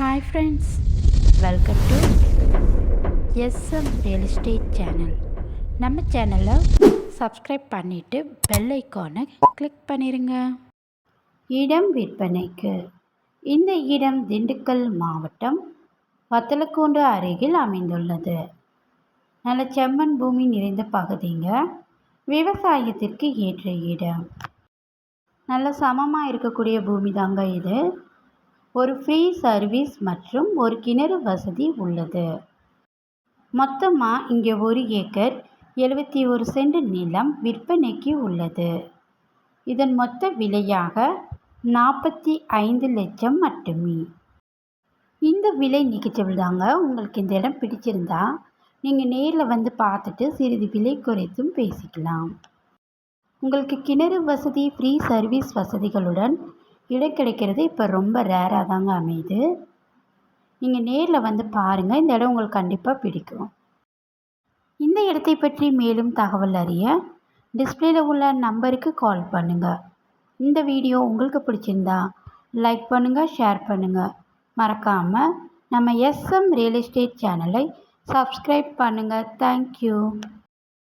Hi friends welcome to SM real estate channel நம்ம சேனலை subscribe பண்ணிவிட்டு பெல் ஐக்கானை கிளிக் பண்ணிடுங்க இடம் விற்பனைக்கு. இந்த இடம் திண்டுக்கல் மாவட்டம் வத்தலக்கூண்டு அருகில் அமைந்துள்ளது. நல்ல செம்மண் பூமி நிறைந்த பகுதிங்க. விவசாயத்திற்கு ஏற்ற இடம். நல்ல சமமாக இருக்கக்கூடிய பூமி தாங்க இது. ஒரு ஃப்ரீ சர்வீஸ் மற்றும் ஒரு கிணறு வசதி உள்ளது. மொத்தமாக இங்கே ஒரு ஏக்கர் எழுபத்தி ஒரு சென்ட் நிலம் விற்பனைக்கு உள்ளது. இதன் மொத்த விலையாக நாற்பத்தி ஐந்து லட்சம் மட்டுமே. இந்த விலை நிகழ்ச்சியில் தாங்க உங்களுக்கு இந்த இடம் பிடிச்சிருந்தா நீங்கள் நேரில் வந்து பார்த்துட்டு சிறிது விலை குறைத்தும் பேசிக்கலாம். உங்களுக்கு கிணறு வசதி ஃப்ரீ சர்வீஸ் வசதிகளுடன் இடம் கிடைக்கிறது இப்போ ரொம்ப ரேராக தாங்க அமையுது. நீங்கள் நேரில் வந்து பாருங்கள் இந்த இடம் உங்களுக்கு கண்டிப்பாக பிடிக்கும். இந்த இடத்தை பற்றி மேலும் தகவல் அறிய டிஸ்பிளேல உள்ள நம்பருக்கு கால் பண்ணுங்கள் இந்த வீடியோ உங்களுக்கு பிடிச்சிருந்தா லைக் பண்ணுங்கள் ஷேர் பண்ணுங்கள் மறக்காமல் நம்ம எஸ்எம் ரியல் எஸ்டேட் சேனலை சப்ஸ்கிரைப் பண்ணுங்கள் தேங்க்யூ